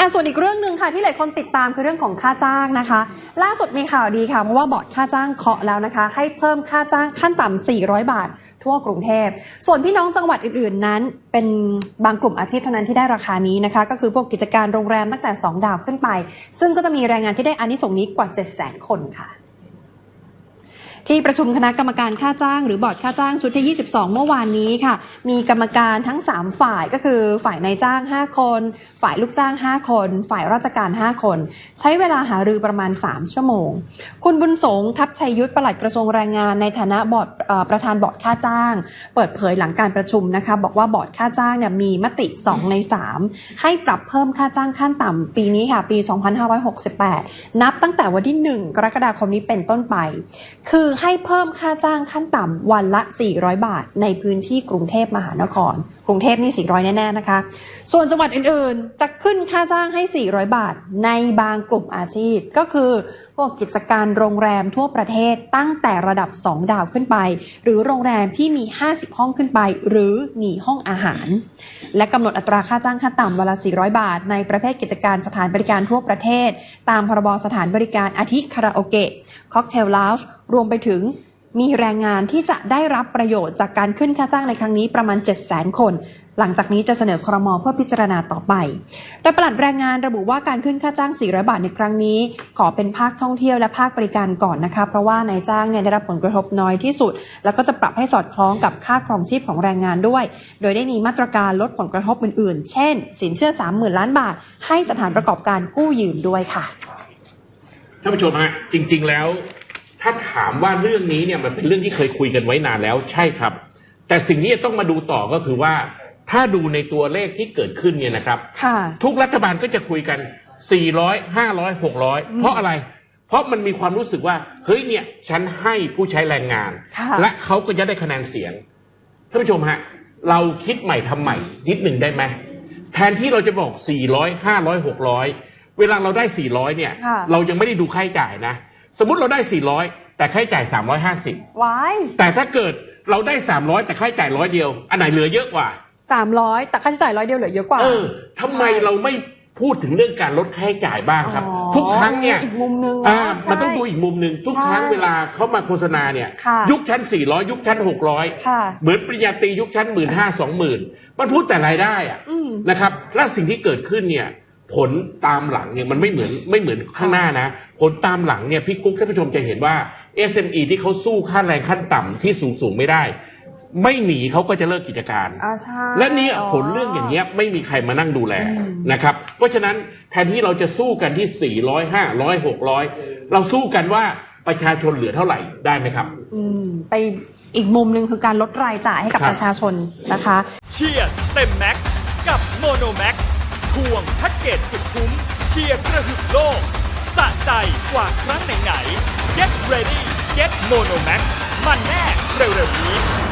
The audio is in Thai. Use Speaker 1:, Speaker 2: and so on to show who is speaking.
Speaker 1: อะส่วนอีกเรื่องหนึ่งค่ะที่หลายคนติดตามคือเรื่องของค่าจ้างนะคะ ล่าสุดมีข่าวดีค่ะเพราะว่าบอร์ดค่าจ้างเคาะแล้วนะคะ ให้เพิ่มค่าจ้างขั้นต่ำ400 บาท ทั่วกรุงเทพ ส่วนพี่น้องจังหวัดอื่นๆ นั้นเป็นบางกลุ่มอาชีพเท่านั้นที่ได้ราคานี้นะคะ ก็คือพวกกิจการโรงแรมตั้งแต่ 2 ดาวขึ้นไป ซึ่งก็จะมีแรงงานที่ได้อานิสงส์นี้กว่า 700,000 คนค่ะ ที่ประชุมคณะกรรมการค่าจ้าง หรือบอร์ดค่าจ้างชุดที่ 22 เมื่อวานนี้ค่ะ มีกรรมการทั้ง 3 ฝ่ายก็คือฝ่ายนายจ้าง 5 คน ฝ่ายลูกจ้าง 5 คน ฝ่ายราชการ 5 คน ใช้เวลาหารือประมาณ 3 ชั่วโมง คุณบุญสงทัพชัยยุทธปลัดกระทรวงแรงงานในฐานะบอร์ดประธานบอร์ดค่าจ้าง เปิดเผยหลังการประชุมนะคะ บอกว่าบอร์ดค่าจ้างเนี่ยมีมติ 2 ใน 3 ให้ปรับเพิ่มค่าจ้างขั้นต่ำปีนี้ค่ะปี 2568 นับตั้งแต่วันที่ 1 กรกฎาคมนี้เป็นต้นไป คือให้เพิ่มค่าจ้างขั้นต่ำวันละ 400 บาทในพื้นที่กรุงเทพมหานคร รุงเทพนี่ 400 แน่ ๆ นะคะ ส่วนจังหวัดอื่นๆ จะขึ้นค่าจ้างให้ 400 บาทในบางกลุ่มอาชีพ ก็คือพวกกิจการโรงแรมทั่วประเทศตั้งแต่ระดับ 2 ดาวขึ้นไป หรือโรงแรมที่มี 50 ห้องขึ้นไป หรือมีห้องอาหาร และกำหนดอัตราค่าจ้างขั้นต่ำวันละ 400 บาท ในประเภทกิจการสถานบริการทั่วประเทศ ตามพรบสถานบริการอาทิคาราโอเกะค็อกเทลลาวจ์รวมไปถึง มีแรงงานที่จะได้รับประโยชน์จากการขึ้นค่าจ้างในครั้งนี้ประมาณ 7 0 0 0 0 0 คน หลังจากนี้จะเสนอครมเพื่อพิจารณาต่อไปโดยปลัดแรงงานระบุว่าการขึ้นค่าจ้าง 400 บาทในครั้งนี้ ขอเป็นภาคท่องเที่ยวและภาคบริการก่อนนะคะ เพราะว่านายจ้างเนี่ยได้รับผลกระทบน้อยที่สุด แล้วก็จะปรับให้สอดคล้องกับค่าครองชีพของแรงงานด้วย โดยได้มีมาตรการลดผลกระทบอื่นๆ เช่น สินเชื่อ 30,000 ล้านบาท ให้สถานประกอบการกู้ยืมด้วยค่ะ
Speaker 2: ท่านผู้ชมฮะจริง ๆ แล้ว ถ้าถามว่าเรื่องนี้เนี่ยมันเป็นเรื่องที่เคยคุยกันไว้นานแล้วใช่ครับ แต่สิ่งที่จะต้องมาดูต่อก็คือว่า ถ้าดูในตัวเลขที่เกิดขึ้นเนี่ยนะครับ
Speaker 1: ค่ะ
Speaker 2: ทุกรัฐบาลก็จะคุยกัน 400 500 600 เพราะอะไร เพราะมันมีความรู้สึกว่า เฮ้ยเนี่ย ฉันให้ผู้ใช้แรงงาน
Speaker 1: ค่ะ
Speaker 2: และเขาก็จะได้คะแนนเสียงท่านผู้ชมฮะ เราคิดใหม่ทำใหม่นิดหนึ่งได้ไหมแทนที่เราจะบอก 400 500 600 เวลาเราได้ 400 เนี่ย
Speaker 1: ค่ะ
Speaker 2: เรายังไม่ได้ดูค่าใช้จ่ายนะ สมมุติเราได้ 400 แต่ค่าใช้จ่าย 350
Speaker 1: วาย
Speaker 2: แต่ถ้าเกิดเราได้ 300 แต่ค่าใช้จ่ายร้อยเดียว อันไหนเหลือเยอะกว่า
Speaker 1: 300แต่ค่าใช้จ่ายร้อยเดียวเหลือเยอะกว่า
Speaker 2: เออทำไม
Speaker 1: ใช่
Speaker 2: เราไม่พูดถึงเรื่องการลดค่าใช้จ่ายบ้างครับ
Speaker 1: อ๋อ
Speaker 2: ทุกครั้งเนี่ย
Speaker 1: อีกมุมนึง
Speaker 2: อ่า
Speaker 1: เนอะ
Speaker 2: มันต้อง
Speaker 1: ใช่
Speaker 2: ดูอีกมุมหนึ่งทุก
Speaker 1: ใช่
Speaker 2: ครั้งเวลาเขามาโฆษณาเนี่ย
Speaker 1: ค่ะ
Speaker 2: ยุคชั้น 400 ยุคชั้น
Speaker 1: ค่ะ
Speaker 2: 600 เหมือนปริญญาตรียุคชั้น 1 5 0 0 0 2 0,000มันพูดแต่รายได้อะ
Speaker 1: อืม
Speaker 2: นะครับและสิ่งที่เกิดขึ้นเนี่ย ผลตามหลังเนี่ยมันไม่เหมือนไม่เหมือนข้างหน้านะ ผลตามหลังเนี่ยพี่กุ๊กท่านผู้ชมจะเห็นว่า SME ที่เขาสู้ค่าแรงขั้นต่ำที่สูงสูงๆไม่ได้ ไม่หนีเขาก็จะเลิกกิจการ
Speaker 1: อ่าใช่
Speaker 2: และเนี่ยผลเรื่องอย่างเงี้ยไม่มีใครมานั่งดูแลนะครับ เพราะฉะนั้นแทนที่เราจะสู้กันที่ 400 500 600 เราสู้กันว่าประชาชนเหลือเท่าไหร่ได้ไหมครับ
Speaker 1: อืมไปอีกมุมหนึ่งคือการลดรายจ่ายให้กับ
Speaker 2: ครับ
Speaker 1: ประชาชนนะคะ
Speaker 3: เชียร์เต็มแม็กซ์กับโมโนแม็ก ทวงแพ็กเกจสุดคุ้ม เชียร์กระหึ่มโลกสะใจกว่าครั้งไหนๆ Get ready Get Mono Max มันแน่เร็วๆนี้